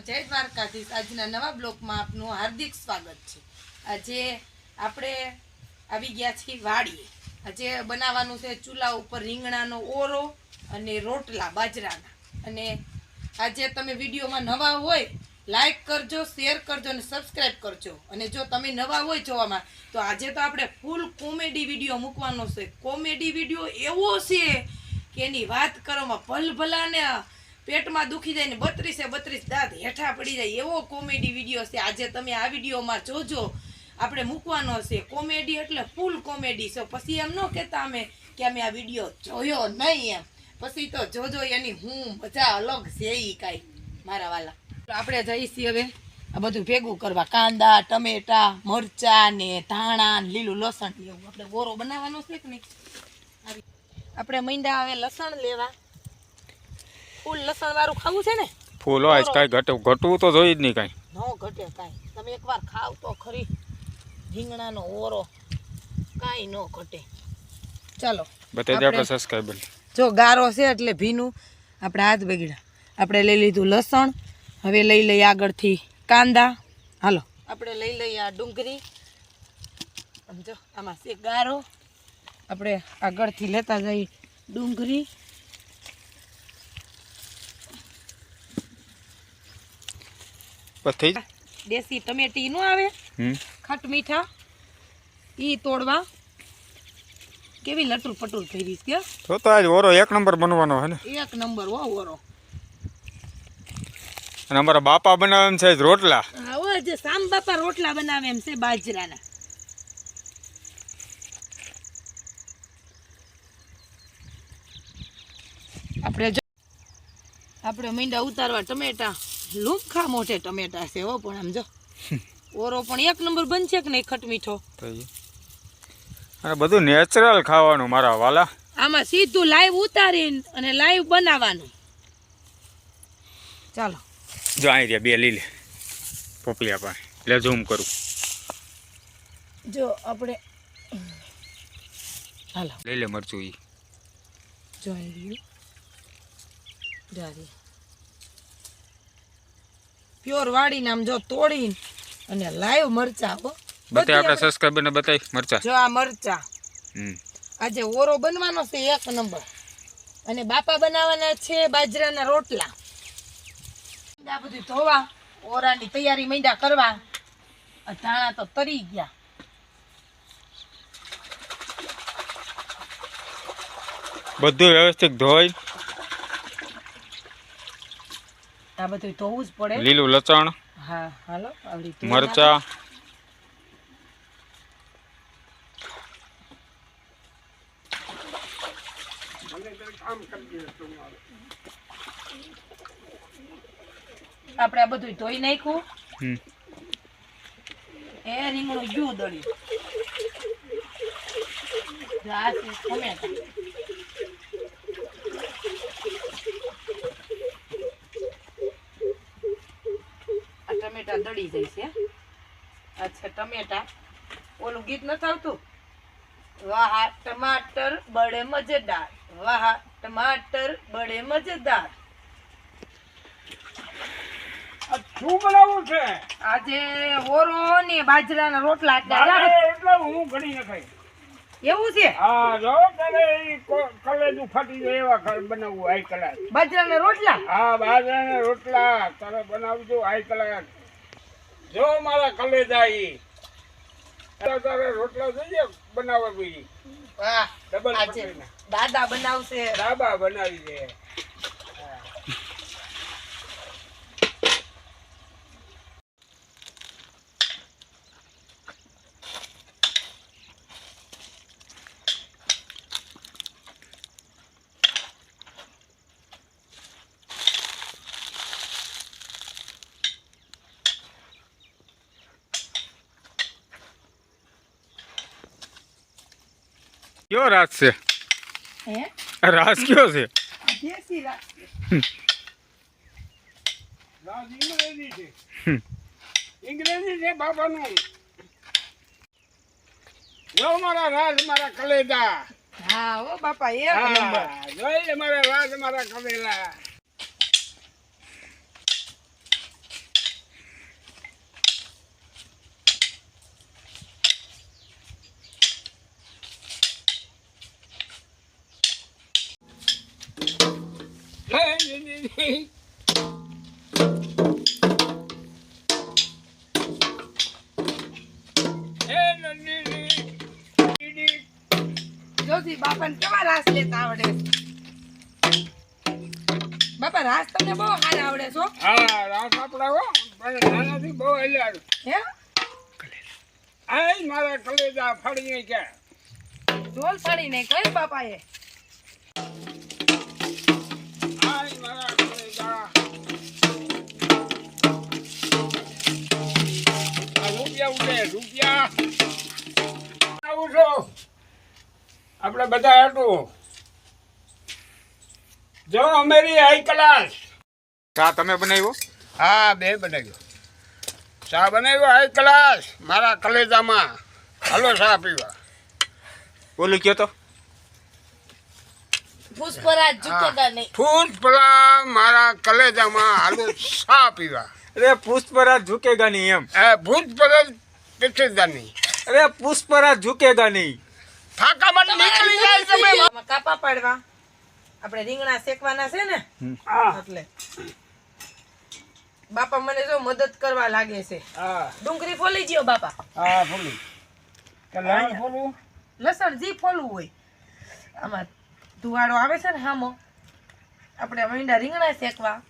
જય દ્વારકાધીશ. આજના નવા બ્લોકમાં આપનું હાર્દિક સ્વાગત છે. આજે આપણે આવી ગયા છીએ વાડીએ. આજે બનાવવાનું છે ચૂલા ઉપર રીંગણાનો ઓરો અને રોટલા બાજરાના. અને આજે તમે વિડીયોમાં નવા હોય, લાઈક કરજો, શેર કરજો અને સબસ્ક્રાઈબ કરજો. અને જો તમે નવા હોય જોવામાં, તો આજે તો આપણે ફૂલ કોમેડી વીડિયો મૂકવાનો છે. કોમેડી વીડિયો એવો છે કે એની વાત કરવામાં ભલભલાને પેટમાં દુખી જાય ને બત્રીસે બત્રીસ દાંત હેઠા પડી જાય. એવો કોમેડી વીડિયો છે. આજે તમે આ વિડીયોમાં જોજો. આપણે મૂકવાનો છે કોમેડી એટલે ફૂલ કોમેડી છે. પછી એમ ન કહેતા અમે કે અમે આ વીડિયો જોયો નહીં એમ. પછી તો જોજો એની હું મજા અલગ છે એ કાંઈ, મારા વાલા. આપણે જઈશી હવે આ બધું ભેગું કરવા. કાંદા, ટમેટા, મરચા ને ધાણા ને લીલું લસણ લેવું આપણે ગોરો બનાવવાનો છે કે નહીં? આપણે મીંડા હવે લસણ લેવા. ફૂલ લસણ વાળું ખાવું છે ને? ફૂલ હોય કાંઈ ઘટે ઘટવું તો જોઈ જ નહીં કાંઈ. ન ઘટે કાંઈ. તમે એકવાર ખાવ તો ખરી. રીંગણાનો ઓરો કાંઈ ન ઘટે. ચાલો બતાવી દે આપણે સબસ્ક્રાઈબર જો ગારો છે એટલે ભીનું આપણે હાથ બગડ્યા. આપણે લઈ લીધું લસણ હવે લઈ લઈએ આગળથી કાંદા. હાલો. આપણે લઈ લઈએ આ ડુંગળી. સમજો આમાં છે ગારો. આપણે આગળથી લેતા જઈએ ડુંગળી. થઈ જાય. દેશી ટમેટી નો આવે. ખટ મીઠા. ઈ તોડવા. કેવી લટુર પટુર કરી છે તો તો આજ ઓરો એક નંબર બનવાનો હે ને. એક નંબર હો ઓરો. અને અમારા બાપા બનાવે છે આજ રોટલા. આવો જે સામ બાપા રોટલા બનાવે એમ છે બાજરાના. આપણે આપણે મીંડા ઉતારવા ટમેટા. લુખા મોટે ટમેટા છે હો પણ આમ જો. ઓરો પણ એક નંબર બનશે કે નહીં ખટ મીઠો? બધું નેચરલ ખાવાનું મારા વાલા. આમાં સીધું લાઈવ ઉતારીને અને લાઈવ બનાવવાનું. ચાલો. જો અહીં રહ્યા બે લીલે પોપલી આપણે એટલે ઝૂમ કરું. જો આપણે હાલો. લઈ લે મરચું ઈ. જોઈ રહ્યું. જારી પ્યોર વાડીને આમ જો તોડીને અને લાઈવ મરચા હો. બતાવી આપણે સબસ્ક્રાઈબર ને બતાવી મરચા. જો આ મરચા. આજે ઓરો બનવાનો છે એક નંબર. અને બાપા બનાવવાના છે બાજરાના રોટલા. આ બધું ધોવા ઓરાની તૈયારી માંડ્યા કરવા. આ ધાણા તો તરી ગયા. બધું વ્યવસ્થિત ધોઈ આ બધું ધોવું જ પડે. લીલું લસણ હા હાલો આવડી મરચા. આપણે આ બધું ધોઈ નાખ્યું. એ રીંગણું ગયું દળ્યું. જો આ છે ટમેટાં. આ ટમેટા જશે અચ્છા ટમેટા. ઓલું ગીત નથી આવતું? વાહ ટમાટર બડે મજેદાર. વાહ ટમાટર બડે મજેદાર. શું બનાવવું છે? આજે ઓરો ને બાજરાના રોટલા એટલે હું ઘડી એવું છે? હા જો કલેજું ફાટી જાય એવા ઘર બનાવવું આઈ કલાક. બાજરાના રોટલા? હા બાજરાના રોટલા તારે બનાવજો આઈ કલાક. જો મારા કલેજા ઈ તારે રોટલા જોઈએ બનાવવા બીજી ડબલ. દાદા બનાવશે. ડાબા બનાવી દે. કયો રાસ છે રાસ કયો છે ઇંગ્રેજી જો મારા રાજ મારા કલેજા હા ઓ બાપા એક નંબર જોઈ મારા રાજ મારા કલેલા નંદીની બાપાને કેવા રાસ લેતા આવડે? બાપા રાસ તમને બહુ સારા આવડે છો? હા રાસ આપડા હો પણ નાનાથી બહુ હેલ્યા હે? આ મારા કલેજા ફળીએ કે ઢોલ ફાડીને કઈ બાપાએ? રૂપિયા ઉડે રૂપિયા. આવું છો? આપણે બધા હતું જો અમેરી હાઈ ક્લાસ ચા તમે બનાવ્યો? હા બે બનાવ્યો. ચા બનાવ્યો હાઈ ક્લાસ મારા કલેજામાં. હાલો ચા પીવા. બોલી કયો તો? ફૂટ મારા કલેજામાં. હાલો ચા પીવા. અરે પુષ્પરાજ ઝુકેગા નહીં એમ. એ ભૂત પરત પીછેદાની અરે પુષ્પરાજ ઝુકેગા નહીં ફાંકામાં નીકળી જાય તમે. આમાં કાપા પાડવા. આપણે રીંગણા શેકવાના છે ને? એટલે. બાપા મને જો મદદ કરવા લાગે છે. હા. ડુંગળી ફોલી ગયો બાપા. હા ફૂલી. કે લાઈન ફોલું? લસણ જી ફોલવું હોય. આમાં ધુવાડો આવે છે ને હામો. આપણે મીંડા રીંગણા શેકવા આ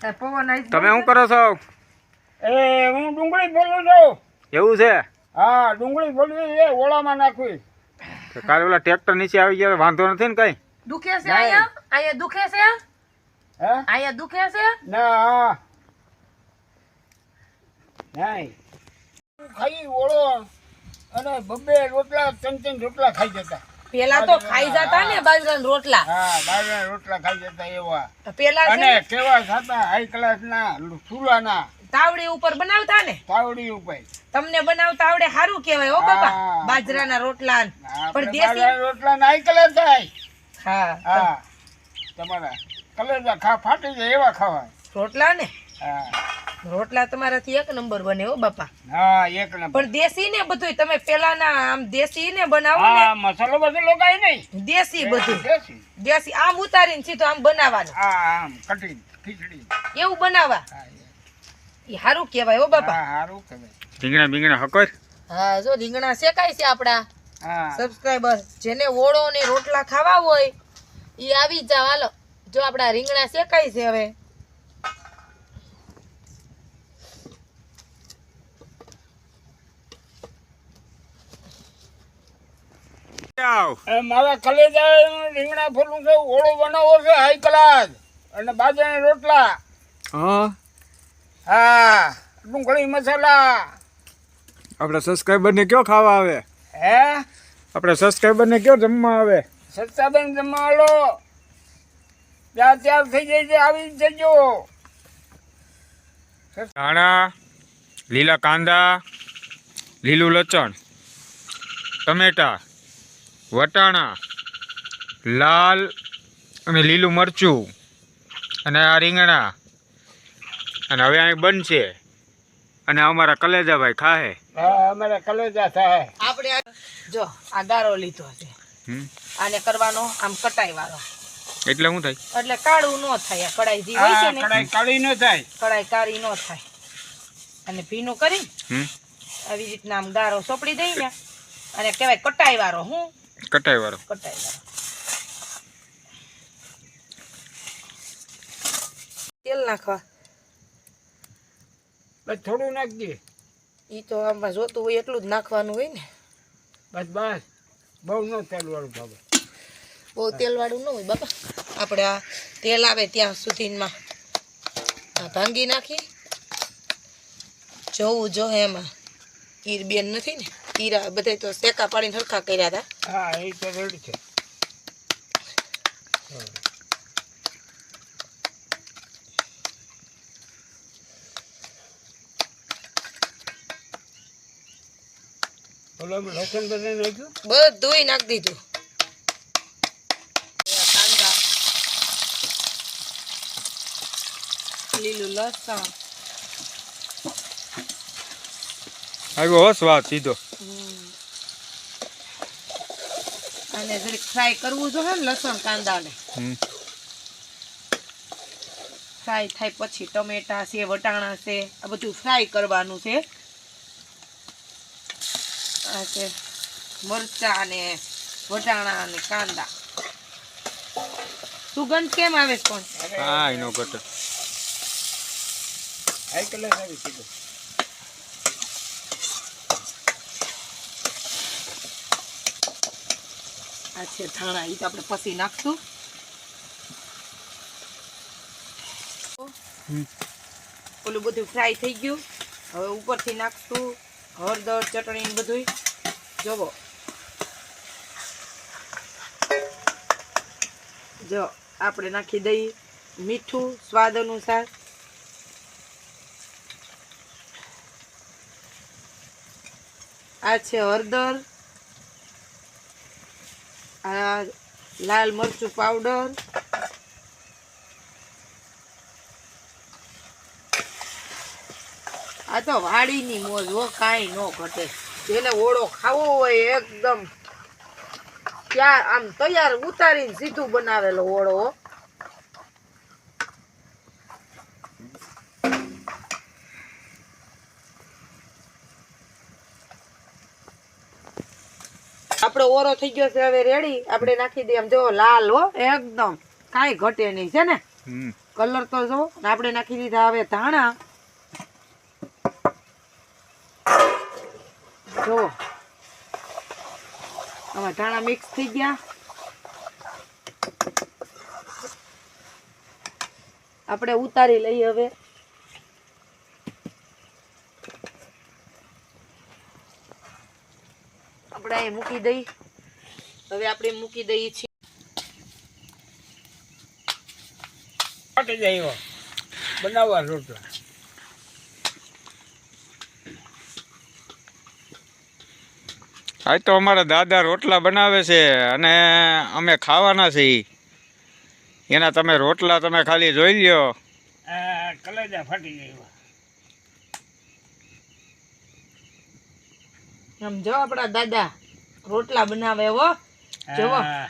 પવન તમે શું કરો છો? એ હું ડુંગળી બોલું છું. એવું છે? હા ડુંગળી બોલવી એ ઓળામાં નાખવી. કાલે ઓલા ટ્રેક્ટર નીચે આવી ગયા વાંધો નથી ને કઈ? દુખે છે. અહીંયા? અહીંયા દુખે છે? હે? અહીંયા દુખે છે? ના હા. નહીં. ખાઈ ઓળો અને બબ્બે રોટલા ત્રણ ત્રણ રોટલા ખાઈ જતા. પેલા તો ખાઈ જતા ને બાજરાના રોટલા. હા બાજરા રોટલા ખાઈ જતા એવા. પેલા અને કેવા થતા હાઈ ક્લાસ ના ચૂલાના. તાવડી ઉપર બનાવતા ને? તાવડી ઉપર. તમને બનાવતા આવડે સારું કહેવાય હો બાપા. બાજરાના રોટલા પણ દેશી રોટલા ના હાઈ ક્લાસ થાય. હા હા તમારા કલેજા ખા ફાટી જાય એવા ખાવા. રોટલા ને હા. રોટલા તમારાથી એક નંબર બને હો બાપા. હા એક નંબર. પણ દેશી ને બધું તમે પેલાના આમ દેશી ને બનાવો ને. હા મસાલો બસાલો કાંઈ નહીં. દેશી બધું. દેશી. દેશી. આમ ઉતારીને સીધું આમ બનાવવાનું. હા આમ કઠિન ખીચડી. એવું બનાવવા. હા એ. સારું કહેવાય હો બાપા. હા સારું કહેવાય. રીંગણા બીંગણા હકોર? હા જો રીંગણા શેકાય છે આપડા હા. સબસ્ક્રાઈબર જેને ઓળો ને રોટલા ખાવા હોય એ આવી જાવ. હાલો જો આપડા રીંગણા શેકાય છે હવે. મારા કલેજા રીંગણા ફૂલું છે ઓળો બનાવો છે હાઈ ક્લાસ અને બાજરાના રોટલા. હા. હા ડુંગળી મસાલા. આપણા સબસ્ક્રાઈબરને કયો ખાવા આવે? હે? આપણા સબસ્ક્રાઈબરને કયો જમવા આવે? સત્તાબેન જમાલો ત્યાં ત્યાં થઈ જાય છે આવી જજો. ધાણા લીલા કાંદા લીલું લચણ ટમેટા વટાણા લાલ અને લીલું મરચું અને આ રીંગણા. અને હવે અહીં બનશે. અને અમારા કલેજાભાઈ ખાહે. અમારા કલેજા થાય આપણે જો આ ગારો લીધો છે. આને કરવાનો આમ કટાઈ વાળો એટલે શું થાય? એટલે કાળું ન થાય કડાઈ જે હોય છે ને કડાઈ કાળી ન થાય. કડાઈ કાળી ન થાય. અને ભીનું કરી આવી રીતના આમ ગારો સોપડી દઈ ને અને કહેવાય કટાઈ વાળો હું? કટાઈ વાળો કટાઈ વાળો તેલ નાખવા. બસ થોડું નાખજે. ઈ તો આમાં જોતું હોય એટલું જ નાખવાનું હોય ને. બસ બસ. બહુ ન તેલ વાળું ભાવે. બહુ તેલ વાળું ન હોય બાપા. આપણે આ તેલ આવે ત્યાં સુધીમાં. આ ભાંગી નાખી. જોવું જો એમાં. ઈર બેન નથી ને. ઈરા બધા તો શેકા પાડીને સરખા કર્યા હતા હા એ તો રેડી છે. બધું નાખી દીધું. કાંદા. લીલું લસણ. આવ્યો સ્વાદ સીધો. અને જરીક ફ્રાય કરવું જોઈએ ને લસણ કાંદાને. ફ્રાય થાય પછી ટમેટા છે વટાણા છે આ બધું ફ્રાય કરવાનું છે. આ છે મરચાં અને વટાણા અને કાંદા. સુગંધ કેમ આવે છે પણ? હા એનો ઘટે હાઈ કલર આવી કીધું આ છે ધાણા એ તો આપણે પછી નાખશું. પેલું ઓલું બધું ફ્રાય થઈ ગયું. હવે ઉપરથી નાખશું હળદર ચટણી બધું જોવો. જો આપણે નાખી દઈએ મીઠું સ્વાદ અનુસાર. આ છે હળદર. આ લાલ મરચું પાવડર, આ તો વાડીની મોજ હો, કાંઈ ન ઘટે. જેને ઓળો ખાવો હોય એકદમ ત્યાં આમ તૈયાર ઉતારીને સીધું બનાવેલો ઓળો આપણો ઓરો થઈ ગયો છે હવે રેડી આપણે નાખી દઈએ. આમ જો લાલ હો એકદમ. કાંઈ ઘટે નહીં છે ને? કલર તો જો આપણે નાખી દીધા હવે ધાણા. જો. આમાં ધાણા મિક્સ થઈ ગયા. આપણે ઉતારી લઈએ હવે. આપણે અહીં મૂકી દઈ. હવે આપણે મૂકી દઈએ છીએ. ફાટી જાય બનાવવા રોટલા. આજ તો અમારા દાદા રોટલા બનાવે છે અને અમે ખાવાના છીએ. એના તમે રોટલા તમે ખાલી જોઈ લ્યો. કલેજા ફાટી જાય એવા આમ જો આપણા દાદા રોટલા બનાવે હો. જોવો હા.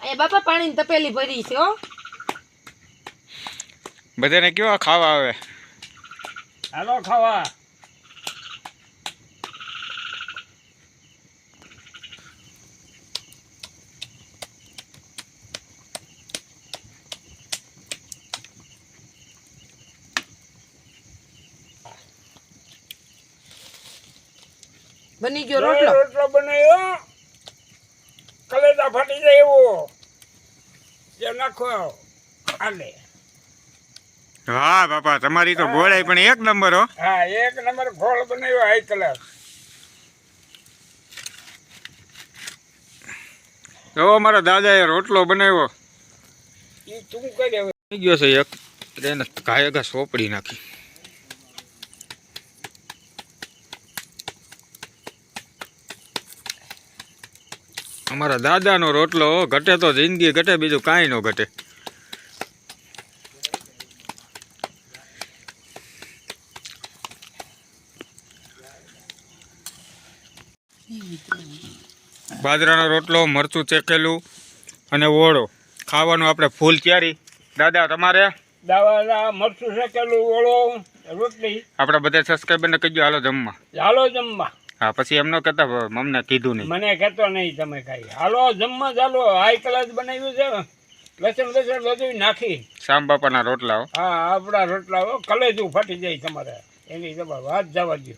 અહીંયા બાપા પાણીની તપેલી ભરી છે હો. બધાને કેવા ખાવા આવે? હાલો ખાવા. બની ગયો રોટલો? રોટલો બનાવ્યો કલેજા ફાટી જાય એવો. જે નાખો આલે. હા બાપા તમારી તો ગોળાઈ પણ એક નંબર હો. હા એક નંબર ગોળ બનાવ્યો હાઈ કલર જો મારા દાદાએ રોટલો બનાવ્યો. એ તું કરે ગયો છે એક. ટ્રેન એને સોપડી નાખી. અમારા દાદાનો રોટલો ઘટે તો જિંદગી ઘટે બીજું કાંઈ ન ઘટે. બાજરાનો રોટલો મરચું ચેકેલું અને ઓળો. ખાવાનું આપણે ફૂલ ક્યારી દાદા તમારે? દાવાલા મરચું શેકેલું ઓળો રોટલી. આપણા બધા સબસ્ક્રાઈબરને કહીજો હાલો જમવા. હાલો જમવા. હા પછી એમનો કહેતા મમને કીધું નહીં. મને કહેતો નહીં તમે કાંઈ. હાલો જમવા ચાલો. હાઈ ક્લાસ બનાવ્યું છે. લસણ લસણ બધું નાખી. શામ બાપાના રોટલાઓ. હા આપણા રોટલાઓ કલેજું ફાટી જાય તમારે. એની જવાબ હાથ જવા દો